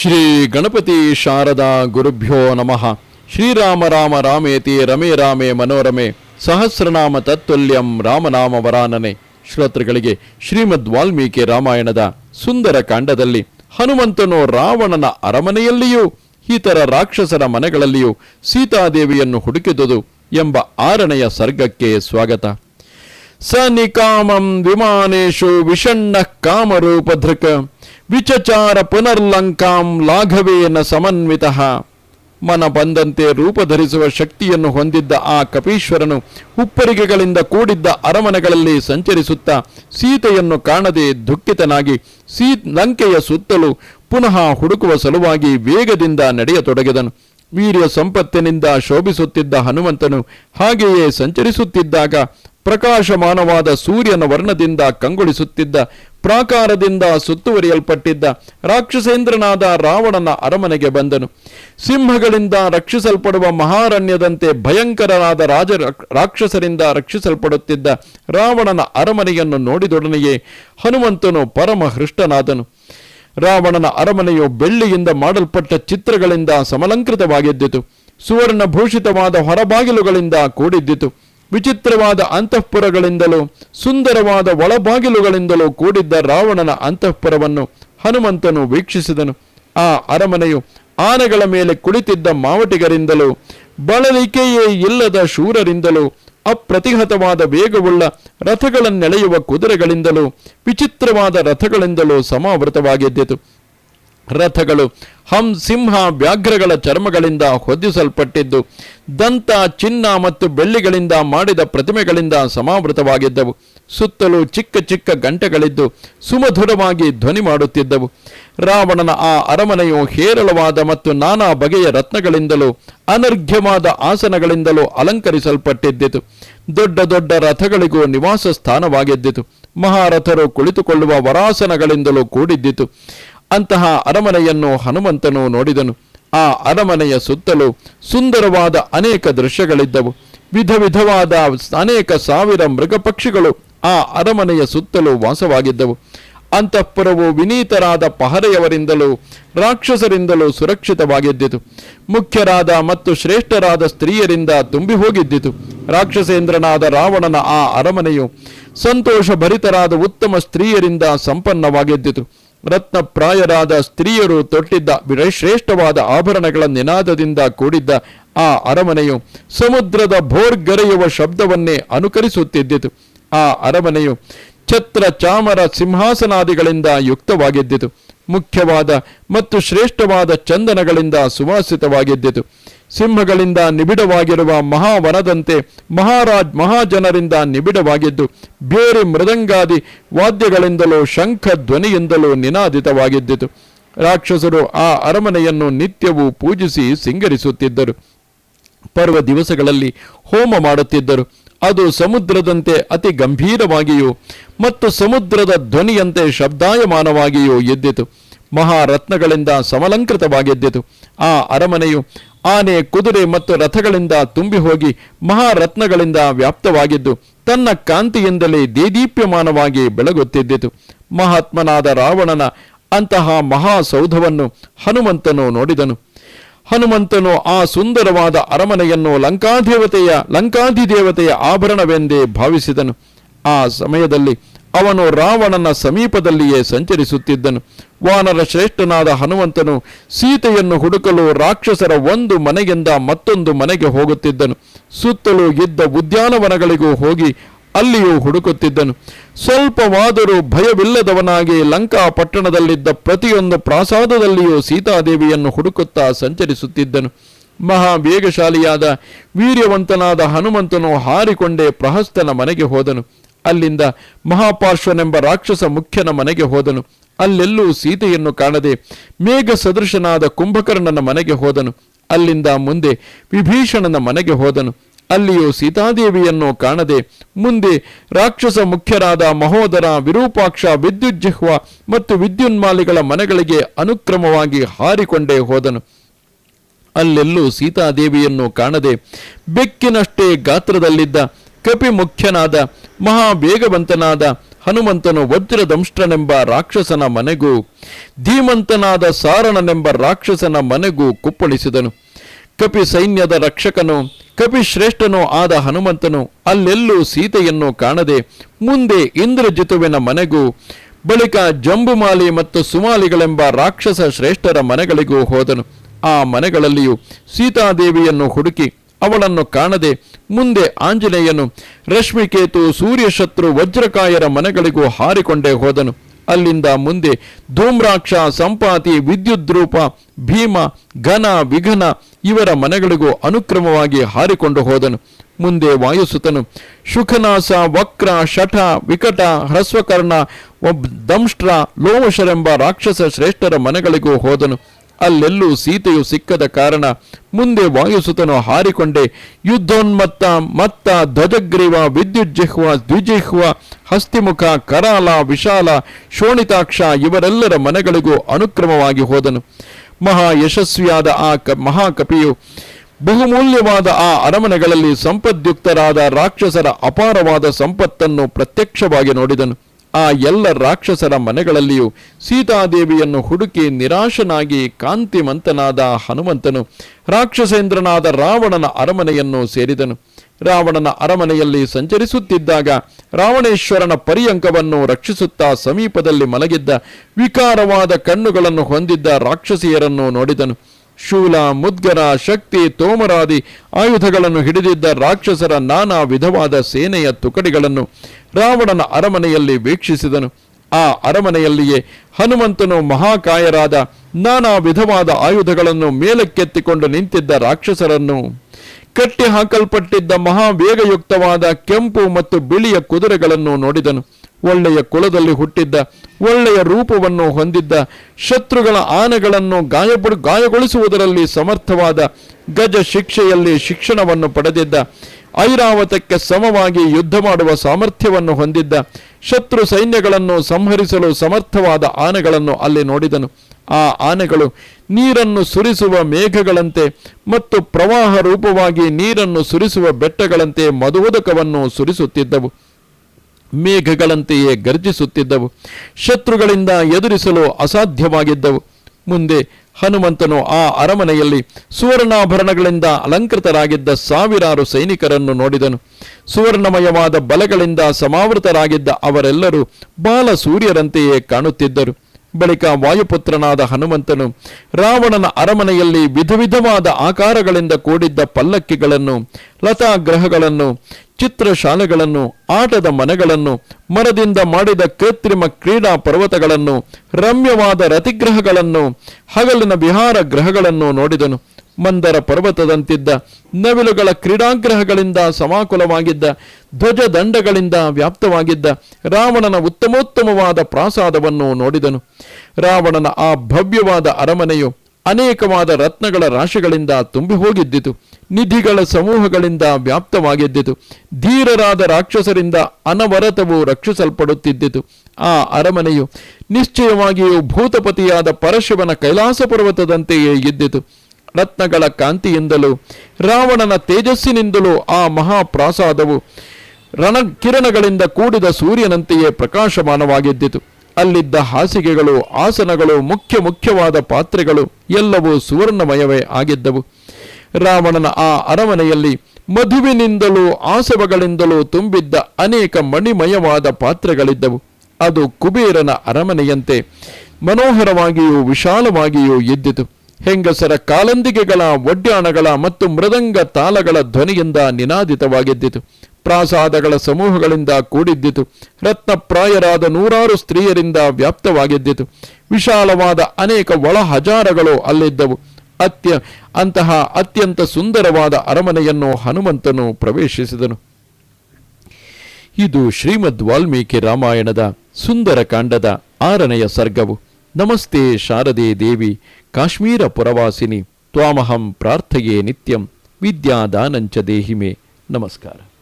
ಶ್ರೀ ಗಣಪತಿ ಶಾರದಾ ಗುರುಭ್ಯೋ ನಮಃ. ಶ್ರೀರಾಮ ರಾಮ ರಾಮೇತಿ ರಮೇ ರಾಮೇ ಮನೋರಮೆ. ಸಹಸ್ರನಾಮ ತತ್ವಲ್ಯಂ ರಾಮನಾಮ ವರಾನನೆ. ಶ್ರೋತೃಗಳಿಗೆ ಶ್ರೀಮದ್ ವಾಲ್ಮೀಕಿ ರಾಮಾಯಣದ ಸುಂದರ ಕಾಂಡದಲ್ಲಿ ಹನುಮಂತನು ರಾವಣನ ಅರಮನೆಯಲ್ಲಿಯೂ ಇತರ ರಾಕ್ಷಸರ ಮನೆಗಳಲ್ಲಿಯೂ ಸೀತಾದೇವಿಯನ್ನು ಹುಡುಕಿದುದು ಎಂಬ ಆರನೆಯ ಸರ್ಗಕ್ಕೆ ಸ್ವಾಗತ. ಸ ನಿಕಾಮಂ ವಿಮಾನೇಶು ವಿಷಣ್ಣ ಕಾಮರೂಪಧೃಕ್. ವಿಚಚಾರ ಪುನರ್ಲಂಕಾಂ ಲಾಘವೇನ ಸಮನ್ವಿತ. ಮನ ಬಂದಂತೆ ರೂಪ ಧರಿಸುವ ಶಕ್ತಿಯನ್ನು ಹೊಂದಿದ್ದ ಆ ಕಪೀಶ್ವರನು ಉಪ್ಪರಿಗೆಗಳಿಂದ ಕೂಡಿದ್ದ ಅರಮನೆಗಳಲ್ಲಿ ಸಂಚರಿಸುತ್ತಾ ಸೀತೆಯನ್ನು ಕಾಣದೆ ದುಃಖಿತನಾಗಿ ಸೀ ಲಂಕೆಯ ಸುತ್ತಲೂ ಪುನಃ ಹುಡುಕುವ ಸಲುವಾಗಿ ವೇಗದಿಂದ ನಡೆಯತೊಡಗಿದನು. ವೀರ್ಯ ಸಂಪತ್ತಿನಿಂದ ಶೋಭಿಸುತ್ತಿದ್ದ ಹನುಮಂತನು ಹಾಗೆಯೇ ಸಂಚರಿಸುತ್ತಿದ್ದಾಗ ಪ್ರಕಾಶಮಾನವಾದ ಸೂರ್ಯನ ವರ್ಣದಿಂದ ಕಂಗೊಳಿಸುತ್ತಿದ್ದ ಪ್ರಾಕಾರದಿಂದ ಸುತ್ತುವರಿಯಲ್ಪಟ್ಟಿದ್ದ ರಾಕ್ಷಸೇಂದ್ರನಾದ ರಾವಣನ ಅರಮನೆಗೆ ಬಂದನು. ಸಿಂಹಗಳಿಂದ ರಕ್ಷಿಸಲ್ಪಡುವ ಮಹಾರಣ್ಯದಂತೆ ಭಯಂಕರನಾದ ರಾಜ ರಾಕ್ಷಸರಿಂದ ರಕ್ಷಿಸಲ್ಪಡುತ್ತಿದ್ದ ರಾವಣನ ಅರಮನೆಯನ್ನು ನೋಡಿದೊಡನೆಯೇ ಹನುಮಂತನು ಪರಮ ಹೃಷ್ಟನಾದನು ರಾವಣನ ಅರಮನೆಯು ಬೆಳ್ಳಿಯಿಂದ ಮಾಡಲ್ಪಟ್ಟ ಚಿತ್ರಗಳಿಂದ ಸಮಲಂಕೃತವಾಗಿದ್ದಿತು ಸುವರ್ಣಭೂಷಿತವಾದ ಹೊರಬಾಗಿಲುಗಳಿಂದ ಕೂಡಿದ್ದಿತು ವಿಚಿತ್ರವಾದ ಅಂತಃಪುರಗಳಿಂದಲೂ, ಸುಂದರವಾದ ಒಳಬಾಗಿಲುಗಳಿಂದಲೂ ಕೂಡಿದ್ದ ರಾವಣನ ಅಂತಃಪುರವನ್ನು ಹನುಮಂತನು ವೀಕ್ಷಿಸಿದನು. ಆ ಅರಮನೆಯು ಆನೆಗಳ ಮೇಲೆ ಕುಳಿತಿದ್ದ ಮಾವಟಿಗರಿಂದಲೂ, ಬಳಲಿಕೆಯೇ ಇಲ್ಲದ ಶೂರರಿಂದಲೂ, ಅಪ್ರತಿಹತವಾದ ವೇಗವುಳ್ಳ ರಥಗಳನ್ನೆಳೆಯುವ ಕುದುರೆಗಳಿಂದಲೂ, ವಿಚಿತ್ರವಾದ ರಥಗಳಿಂದಲೂ ಸಮಾವೃತವಾಗಿದ್ದಿತು. ರಥಗಳು ಹಂ ಸಿಂಹ ವ್ಯಾಘ್ರಗಳ ಚರ್ಮಗಳಿಂದ ಹೊದಿಸಲ್ಪಟ್ಟಿದ್ದು, ದಂತ, ಚಿನ್ನ ಮತ್ತು ಬೆಳ್ಳಿಗಳಿಂದ ಮಾಡಿದ ಪ್ರತಿಮೆಗಳಿಂದ ಸಮಾವೃತವಾಗಿದ್ದವು. ಸುತ್ತಲೂ ಚಿಕ್ಕ ಚಿಕ್ಕ ಗಂಟೆಗಳಿದ್ದು ಸುಮಧುರವಾಗಿ ಧ್ವನಿ ಮಾಡುತ್ತಿದ್ದವು. ರಾವಣನ ಆ ಅರಮನೆಯು ಹೇರಳವಾದ ಮತ್ತು ನಾನಾ ಬಗೆಯ ರತ್ನಗಳಿಂದಲೂ ಅನರ್ಘ್ಯವಾದ ಆಸನಗಳಿಂದಲೂ ಅಲಂಕರಿಸಲ್ಪಟ್ಟಿದ್ದಿತು. ದೊಡ್ಡ ದೊಡ್ಡ ರಥಗಳಿಗೂ ನಿವಾಸ ಸ್ಥಾನವಾಗಿದ್ದಿತು. ಮಹಾರಥರು ಕುಳಿತುಕೊಳ್ಳುವ ವರಾಸನಗಳಿಂದಲೂ ಕೂಡಿದ್ದಿತು. ಅಂತಹ ಅರಮನೆಯನ್ನು ಹನುಮಂತನು ನೋಡಿದನು. ಆ ಅರಮನೆಯ ಸುತ್ತಲೂ ಸುಂದರವಾದ ಅನೇಕ ದೃಶ್ಯಗಳಿದ್ದವು. ವಿಧ ವಿಧವಾದ ಅನೇಕ ಸಾವಿರ ಮೃಗಪಕ್ಷಿಗಳು ಆ ಅರಮನೆಯ ಸುತ್ತಲೂ ವಾಸವಾಗಿದ್ದವು. ಅಂತಃಪುರವು ವಿನೀತರಾದ ಪಹರೆಯವರಿಂದಲೂ ರಾಕ್ಷಸರಿಂದಲೂ ಸುರಕ್ಷಿತವಾಗಿದ್ದಿತು. ಮುಖ್ಯರಾದ ಮತ್ತು ಶ್ರೇಷ್ಠರಾದ ಸ್ತ್ರೀಯರಿಂದ ತುಂಬಿ ಹೋಗಿದ್ದಿತು ರಾಕ್ಷಸೇಂದ್ರನಾದ ರಾವಣನ ಆ ಅರಮನೆಯು ಸಂತೋಷಭರಿತರಾದ ಉತ್ತಮ ಸ್ತ್ರೀಯರಿಂದ ಸಂಪನ್ನವಾಗಿದ್ದಿತು. ರತ್ನಪ್ರಾಯರಾದ ಸ್ತ್ರೀಯರು ತೊಟ್ಟಿದ್ದ ಶ್ರೇಷ್ಠವಾದ ಆಭರಣಗಳ ನಿನಾದದಿಂದ ಕೂಡಿದ್ದ ಆ ಅರಮನೆಯು ಸಮುದ್ರದ ಭೋರ್ಗರೆಯುವ ಶಬ್ದವನ್ನೇ ಅನುಕರಿಸುತ್ತಿದ್ದಿತು. ಆ ಅರಮನೆಯು ಛತ್ರ ಚಾಮರ ಸಿಂಹಾಸನಾದಿಗಳಿಂದ ಯುಕ್ತವಾಗಿದ್ದಿತು. ಮುಖ್ಯವಾದ ಮತ್ತು ಶ್ರೇಷ್ಠವಾದ ಚಂದನಗಳಿಂದ ಸುವಾಸಿತವಾಗಿದ್ದಿತು. ಸಿಂಹಗಳಿಂದ ನಿಬಿಡವಾಗಿರುವ ಮಹಾವನದಂತೆ ಮಹಾರಾಜ್ ಮಹಾಜನರಿಂದ ನಿಬಿಡವಾಗಿದ್ದು, ಬೇರೆ ಮೃದಂಗಾದಿ ವಾದ್ಯಗಳಿಂದಲೂ ಶಂಖ ಧ್ವನಿಯಿಂದಲೂ ನಿನಾದಿತವಾಗಿದ್ದಿತು. ರಾಕ್ಷಸರು ಆ ಅರಮನೆಯನ್ನು ನಿತ್ಯವೂ ಪೂಜಿಸಿ ಸಿಂಗರಿಸುತ್ತಿದ್ದರು. ಪರ್ವ ದಿವಸಗಳಲ್ಲಿ ಹೋಮ ಮಾಡುತ್ತಿದ್ದರು. ಅದು ಸಮುದ್ರದಂತೆ ಅತಿ ಗಂಭೀರವಾಗಿಯೂ ಮತ್ತು ಸಮುದ್ರದ ಧ್ವನಿಯಂತೆ ಶಬ್ದಾಯಮಾನವಾಗಿಯೂ ಎದ್ದಿತು. ಮಹಾರತ್ನಗಳಿಂದ ಸಮಲಂಕೃತವಾಗಿದ್ದಿತು. ಆ ಅರಮನೆಯು ಆನೆ ಕುದುರೆ ಮತ್ತು ರಥಗಳಿಂದ ತುಂಬಿ ಹೋಗಿ ಮಹಾರತ್ನಗಳಿಂದ ವ್ಯಾಪ್ತವಾಗಿದ್ದು, ತನ್ನ ಕಾಂತಿಯಿಂದಲೇ ದೇದೀಪ್ಯಮಾನವಾಗಿ ಬೆಳಗುತ್ತಿದ್ದಿತು. ಮಹಾತ್ಮನಾದ ರಾವಣನ ಅಂತಹ ಮಹಾಸೌಧವನ್ನು ಹನುಮಂತನು ನೋಡಿದನು. ಹನುಮಂತನು ಆ ಸುಂದರವಾದ ಅರಮನೆಯನ್ನು ಲಂಕಾದೇವತೆಯ ಲಂಕಾಧಿದೇವತೆಯ ಆಭರಣವೆಂದೇ ಭಾವಿಸಿದನು. ಆ ಸಮಯದಲ್ಲಿ ಅವನು ರಾವಣನ ಸಮೀಪದಲ್ಲಿಯೇ ಸಂಚರಿಸುತ್ತಿದ್ದನು. ವಾನರ ಶ್ರೇಷ್ಠನಾದ ಹನುಮಂತನು ಸೀತೆಯನ್ನು ಹುಡುಕಲು ರಾಕ್ಷಸರ ಒಂದು ಮನೆಯಿಂದ ಮತ್ತೊಂದು ಮನೆಗೆ ಹೋಗುತ್ತಿದ್ದನು. ಸುತ್ತಲೂ ಇದ್ದ ಉದ್ಯಾನವನಗಳಿಗೂ ಹೋಗಿ ಅಲ್ಲಿಯೂ ಹುಡುಕುತ್ತಿದ್ದನು. ಸ್ವಲ್ಪವಾದರೂ ಭಯವಿಲ್ಲದವನಾಗಿ ಲಂಕಾ ಪಟ್ಟಣದಲ್ಲಿದ್ದ ಪ್ರತಿಯೊಂದು ಪ್ರಾಸಾದದಲ್ಲಿಯೂ ಸೀತಾದೇವಿಯನ್ನು ಹುಡುಕುತ್ತಾ ಸಂಚರಿಸುತ್ತಿದ್ದನು. ಮಹಾ ವೇಗಶಾಲಿಯಾದ ವೀರ್ಯವಂತನಾದ ಹನುಮಂತನು ಹಾರಿಕೊಂಡೇ ಪ್ರಹಸ್ತನ ಮನೆಗೆ ಹೋದನು. ಅಲ್ಲಿಂದ ಮಹಾಪಾರ್ಶ್ವನೆಂಬ ರಾಕ್ಷಸ ಮುಖ್ಯನ ಮನೆಗೆ ಹೋದನು. ಅಲ್ಲೆಲ್ಲೂ ಸೀತೆಯನ್ನು ಕಾಣದೆ ಮೇಘ ಸದೃಶನಾದ ಕುಂಭಕರ್ಣನ ಮನೆಗೆ ಹೋದನು. ಅಲ್ಲಿಂದ ಮುಂದೆ ವಿಭೀಷಣನ ಮನೆಗೆ ಹೋದನು. ಅಲ್ಲಿಯೂ ಸೀತಾದೇವಿಯನ್ನು ಕಾಣದೆ ಮುಂದೆ ರಾಕ್ಷಸ ಮುಖ್ಯರಾದ ಮಹೋದರ ವಿರೂಪಾಕ್ಷ ವಿದ್ಯುಜ್ಜಿಹ್ವ ಮತ್ತು ವಿದ್ಯುನ್ಮಾಲಿಗಳ ಮನೆಗಳಿಗೆ ಅನುಕ್ರಮವಾಗಿ ಹಾರಿಕೊಂಡೇ ಹೋದನು. ಅಲ್ಲೆಲ್ಲೂ ಸೀತಾದೇವಿಯನ್ನು ಕಾಣದೆ ಬೆಕ್ಕಿನಷ್ಟೇ ಗಾತ್ರದಲ್ಲಿದ್ದ ಕಪಿ ಮುಖ್ಯನಾದ ಮಹಾವೇಗವಂತನಾದ ಹನುಮಂತನು ವಜ್ರದಂಷ್ಟ್ರನೆಂಬ ರಾಕ್ಷಸನ ಮನೆಗೂ, ಧೀಮಂತನಾದ ಸಾರಣನೆಂಬ ರಾಕ್ಷಸನ ಮನೆಗೂ ಕುಪ್ಪಳಿಸಿದನು. ಕಪಿ ಸೈನ್ಯದ ರಕ್ಷಕನು, ಕಪಿ ಶ್ರೇಷ್ಠನೂ ಆದ ಹನುಮಂತನು ಅಲ್ಲೆಲ್ಲೂ ಸೀತೆಯನ್ನು ಕಾಣದೆ ಮುಂದೆ ಇಂದ್ರಜಿತುವಿನ ಮನೆಗೂ, ಬಳಿಕ ಜಂಬುಮಾಲಿ ಮತ್ತು ಸುಮಾಲಿಗಳೆಂಬ ರಾಕ್ಷಸ ಶ್ರೇಷ್ಠರ ಮನೆಗಳಿಗೂ ಹೋದನು. ಆ ಮನೆಗಳಲ್ಲಿಯೂ ಸೀತಾದೇವಿಯನ್ನು ಹುಡುಕಿ ಅವಳನ್ನು ಕಾಣದೆ ಮುಂದೆ ಆಂಜನೇಯನು ರಶ್ಮಿಕೇತು ಸೂರ್ಯಶತ್ರು ವಜ್ರಕಾಯರ ಮನೆಗಳಿಗೂ ಹಾರಿಕೊಂಡೇ ಹೋದನು. ಅಲ್ಲಿಂದ ಮುಂದೆ ಧೂಮ್ರಾಕ್ಷ, ಸಂಪಾತಿ, ವಿದ್ಯುದ್ರೂಪ, ಭೀಮ, ಘನ, ವಿಘನ ಇವರ ಮನೆಗಳಿಗೂ ಅನುಕ್ರಮವಾಗಿ ಹಾರಿಕೊಂಡು ಹೋದನು. ಮುಂದೆ ವಾಯುಸುತನು ಶುಖನಾಸ ವಕ್ರ, ಶಠ, ವಿಕಟ, ಹ್ರಸ್ವಕರ್ಣ, ಒಬ್ ದಂಷ್ಟ್ರ ಲೋವಶರೆಂಬ ರಾಕ್ಷಸ ಶ್ರೇಷ್ಠರ ಮನೆಗಳಿಗೂ ಹೋದನು. ಅಲ್ಲೆಲ್ಲೂ ಸೀತೆಯು ಸಿಕ್ಕದ ಕಾರಣ ಮುಂದೆ ವಾಯುಸುತನು ಹಾರಿಕೊಂಡೆ. ಯುದ್ಧೋನ್ಮತ್ತ, ಮತ್ತ, ಧ್ವಜಗ್ರೀವ ವಿದ್ಯುಜ್ಜಿಹ್ವ ದ್ವಿಜಿಹ್ವ, ಹಸ್ತಿಮುಖ, ಕರಾಲ, ವಿಶಾಲ, ಶೋಣಿತಾಕ್ಷ ಇವರೆಲ್ಲರ ಮನೆಗಳಿಗೂ ಅನುಕ್ರಮವಾಗಿ ಹೋದನು. ಮಹಾ ಯಶಸ್ವಿಯಾದ ಆ ಕ ಮಹಾಕಪಿಯು ಬಹುಮೂಲ್ಯವಾದ ಆ ಅರಮನೆಗಳಲ್ಲಿ ಸಂಪದ್ಯುಕ್ತರಾದ ರಾಕ್ಷಸರ ಅಪಾರವಾದ ಸಂಪತ್ತನ್ನು ಪ್ರತ್ಯಕ್ಷವಾಗಿ ನೋಡಿದನು. ಆ ಎಲ್ಲ ರಾಕ್ಷಸರ ಮನೆಗಳಲ್ಲಿಯೂ ಸೀತಾದೇವಿಯನ್ನು ಹುಡುಕಿ ನಿರಾಶನಾಗಿ ಕಾಂತಿಮಂತನಾದ ಹನುಮಂತನು ರಾಕ್ಷಸೇಂದ್ರನಾದ ರಾವಣನ ಅರಮನೆಯನ್ನು ಸೇರಿದನು. ರಾವಣನ ಅರಮನೆಯಲ್ಲಿ ಸಂಚರಿಸುತ್ತಿದ್ದಾಗ ರಾವಣೇಶ್ವರನ ಪರ್ಯಂಕವನ್ನು ರಕ್ಷಿಸುತ್ತಾ ಸಮೀಪದಲ್ಲಿ ಮಲಗಿದ್ದ ವಿಕಾರವಾದ ಕಣ್ಣುಗಳನ್ನು ಹೊಂದಿದ್ದ ರಾಕ್ಷಸಿಯರನ್ನು ನೋಡಿದನು. ಶೂಲ, ಮುದ್ಗರ, ಶಕ್ತಿ, ತೋಮರಾದಿ ಆಯುಧಗಳನ್ನು ಹಿಡಿದಿದ್ದ ರಾಕ್ಷಸರ ನಾನಾ ವಿಧವಾದ ಸೇನೆಯ ತುಕಡಿಗಳನ್ನು ರಾವಣನ ಅರಮನೆಯಲ್ಲಿ ವೀಕ್ಷಿಸಿದನು. ಆ ಅರಮನೆಯಲ್ಲಿಯೇ ಹನುಮಂತನು ಮಹಾಕಾಯರಾದ ನಾನಾ ವಿಧವಾದ ಆಯುಧಗಳನ್ನು ಮೇಲಕ್ಕೆತ್ತಿಕೊಂಡು ನಿಂತಿದ್ದ ರಾಕ್ಷಸರನ್ನು ಕಟ್ಟಿಹಾಕಲ್ಪಟ್ಟಿದ್ದ ಮಹಾವೇಗಯುಕ್ತವಾದ ಕೆಂಪು ಮತ್ತು ಬಿಳಿಯ ಕುದುರೆಗಳನ್ನು ನೋಡಿದನು. ಒಳ್ಳೆಯ ಕುಲದಲ್ಲಿ ಹುಟ್ಟಿದ್ದ, ಒಳ್ಳೆಯ ರೂಪವನ್ನು ಹೊಂದಿದ್ದ, ಶತ್ರುಗಳ ಆನೆಗಳನ್ನು ಗಾಯಪಡು, ಗಾಯಗೊಳಿಸುವುದರಲ್ಲಿ ಸಮರ್ಥವಾದ ಗಜ ಶಿಕ್ಷೆಯಲ್ಲಿ ಶಿಕ್ಷಣವನ್ನು ಪಡೆದಿದ್ದ, ಐರಾವತಕ್ಕೆ ಸಮವಾಗಿ ಯುದ್ಧ ಮಾಡುವ ಸಾಮರ್ಥ್ಯವನ್ನು ಹೊಂದಿದ್ದ, ಶತ್ರು ಸೈನ್ಯಗಳನ್ನು ಸಂಹರಿಸಲು ಸಮರ್ಥವಾದ ಆನೆಗಳನ್ನು ಅಲ್ಲಿ ನೋಡಿದನು. ಆ ಆನೆಗಳು ನೀರನ್ನು ಸುರಿಸುವ ಮೇಘಗಳಂತೆ ಮತ್ತು ಪ್ರವಾಹ ರೂಪವಾಗಿ ನೀರನ್ನು ಸುರಿಸುವ ಬೆಟ್ಟಗಳಂತೆ ಮಧುವುದಕವನ್ನು ಸುರಿಸುತ್ತಿದ್ದವು. ಮೇಘಗಳಂತೆಯೇ ಗರ್ಜಿಸುತ್ತಿದ್ದವು. ಶತ್ರುಗಳಿಂದ ಎದುರಿಸಲು ಅಸಾಧ್ಯವಾಗಿದ್ದವು. ಮುಂದೆ ಹನುಮಂತನು ಆ ಅರಮನೆಯಲ್ಲಿ ಸುವರ್ಣಾಭರಣಗಳಿಂದ ಅಲಂಕೃತರಾಗಿದ್ದ ಸಾವಿರಾರು ಸೈನಿಕರನ್ನು ನೋಡಿದನು. ಸುವರ್ಣಮಯವಾದ ಬಲಗಳಿಂದ ಸಮಾವೃತರಾಗಿದ್ದ ಅವರೆಲ್ಲರೂ ಬಾಲ ಸೂರ್ಯರಂತೆಯೇ ಕಾಣುತ್ತಿದ್ದರು. ಬಳಿಕ ವಾಯುಪುತ್ರನಾದ ಹನುಮಂತನು ರಾವಣನ ಅರಮನೆಯಲ್ಲಿ ವಿಧ ವಿಧವಾದ ಆಕಾರಗಳಿಂದ ಕೂಡಿದ್ದ ಪಲ್ಲಕ್ಕಿಗಳನ್ನು, ಲತಾಗ್ರಹಗಳನ್ನು ಚಿತ್ರಶಾಲೆಗಳನ್ನು, ಆಟದ ಮನೆಗಳನ್ನು, ಮರದಿಂದ ಮಾಡಿದ ಕೃತ್ರಿಮ ಕ್ರೀಡಾ ಪರ್ವತಗಳನ್ನು, ರಮ್ಯವಾದ ರತಿಗ್ರಹಗಳನ್ನು ಹಗಲಿನ ವಿಹಾರ ಗ್ರಹಗಳನ್ನು ನೋಡಿದನು. ಮಂದರ ಪರ್ವತದಂತಿದ್ದ, ನವಿಲುಗಳ ಕ್ರೀಡಾಗ್ರಹಗಳಿಂದ ಸಮಾಕುಲವಾಗಿದ್ದ ಧ್ವಜದಂಡಗಳಿಂದ ವ್ಯಾಪ್ತವಾಗಿದ್ದ, ರಾವಣನ ಉತ್ತಮೋತ್ತಮವಾದ ಪ್ರಾಸಾದವನ್ನು ನೋಡಿದನು. ರಾವಣನ ಆ ಭವ್ಯವಾದ ಅರಮನೆಯು ಅನೇಕವಾದ ರತ್ನಗಳ ರಾಶಿಗಳಿಂದ ತುಂಬಿ ಹೋಗಿದ್ದಿತು ನಿಧಿಗಳ ಸಮೂಹಗಳಿಂದ ವ್ಯಾಪ್ತವಾಗಿದ್ದಿತು. ಧೀರರಾದ ರಾಕ್ಷಸರಿಂದ ಅನವರತವು ರಕ್ಷಿಸಲ್ಪಡುತ್ತಿದ್ದಿತು. ಆ ಅರಮನೆಯು ನಿಶ್ಚಯವಾಗಿಯೂ ಭೂತಪತಿಯಾದ ಪರಶಿವನ ಕೈಲಾಸ ಪರ್ವತದಂತೆಯೇ ಇದ್ದಿತು. ರತ್ನಗಳ ಕಾಂತಿಯಿಂದಲೂ ರಾವಣನ ತೇಜಸ್ಸಿನಿಂದಲೂ ಆ ಮಹಾಪ್ರಾಸಾದವು ರಣಕಿರಣಗಳಿಂದ ಕೂಡಿದ ಸೂರ್ಯನಂತೆಯೇ ಪ್ರಕಾಶಮಾನವಾಗಿದ್ದಿತು. ಅಲ್ಲಿದ್ದ ಹಾಸಿಗೆಗಳು, ಆಸನಗಳು, ಮುಖ್ಯ ಮುಖ್ಯವಾದ ಪಾತ್ರೆಗಳು ಎಲ್ಲವೂ ಸುವರ್ಣಮಯವೇ ಆಗಿದ್ದವು. ರಾವಣನ ಆ ಅರಮನೆಯಲ್ಲಿ ಮಧುವಿನಿಂದಲೂ ಆಸವಗಳಿಂದಲೂ ತುಂಬಿದ್ದ ಅನೇಕ ಮಣಿಮಯವಾದ ಪಾತ್ರೆಗಳಿದ್ದವು. ಅದು ಕುಬೇರನ ಅರಮನೆಯಂತೆ ಮನೋಹರವಾಗಿಯೂ ವಿಶಾಲವಾಗಿಯೂ ಇದ್ದಿತು ಹೆಂಗಸರ ಕಾಲಂದಿಗೆಗಳ, ಒಡ್ಯಾಣಗಳ ಮತ್ತು ಮೃದಂಗ ತಾಳಗಳ ಧ್ವನಿಯಿಂದ ನಿನಾದಿತವಾಗಿದ್ದಿತು. ಪ್ರಾಸಾದಗಳ ಸಮೂಹಗಳಿಂದ ಕೂಡಿದ್ದಿತು. ರತ್ನಪ್ರಾಯರಾದ ನೂರಾರು ಸ್ತ್ರೀಯರಿಂದ ವ್ಯಾಪ್ತವಾಗಿದ್ದಿತು. ವಿಶಾಲವಾದ ಅನೇಕ ಒಳ ಹಜಾರಗಳು ಅಲ್ಲಿದ್ದವು. ಅತ್ಯ, ಅಂತಹ ಅತ್ಯಂತ ಸುಂದರವಾದ ಅರಮನೆಯನ್ನು ಹನುಮಂತನು ಪ್ರವೇಶಿಸಿದನು. ಇದು ಶ್ರೀಮದ್ ವಾಲ್ಮೀಕಿ ರಾಮಾಯಣದ ಸುಂದರ ಕಾಂಡದ ಆರನೆಯ ಸರ್ಗವು. ನಮಸ್ತೆ ಶಾರದೆ ದೇವಿ, ಕಾಶ್ಮೀರ ಪುರವಾಸಿನಿ, ತ್ವಾಮಹಂ ಪ್ರಾರ್ಥಯೇ ನಿತ್ಯಂ, ವಿದ್ಯಾದಾನಂಚ ದೇಹಿಮೆ. ನಮಸ್ಕಾರ.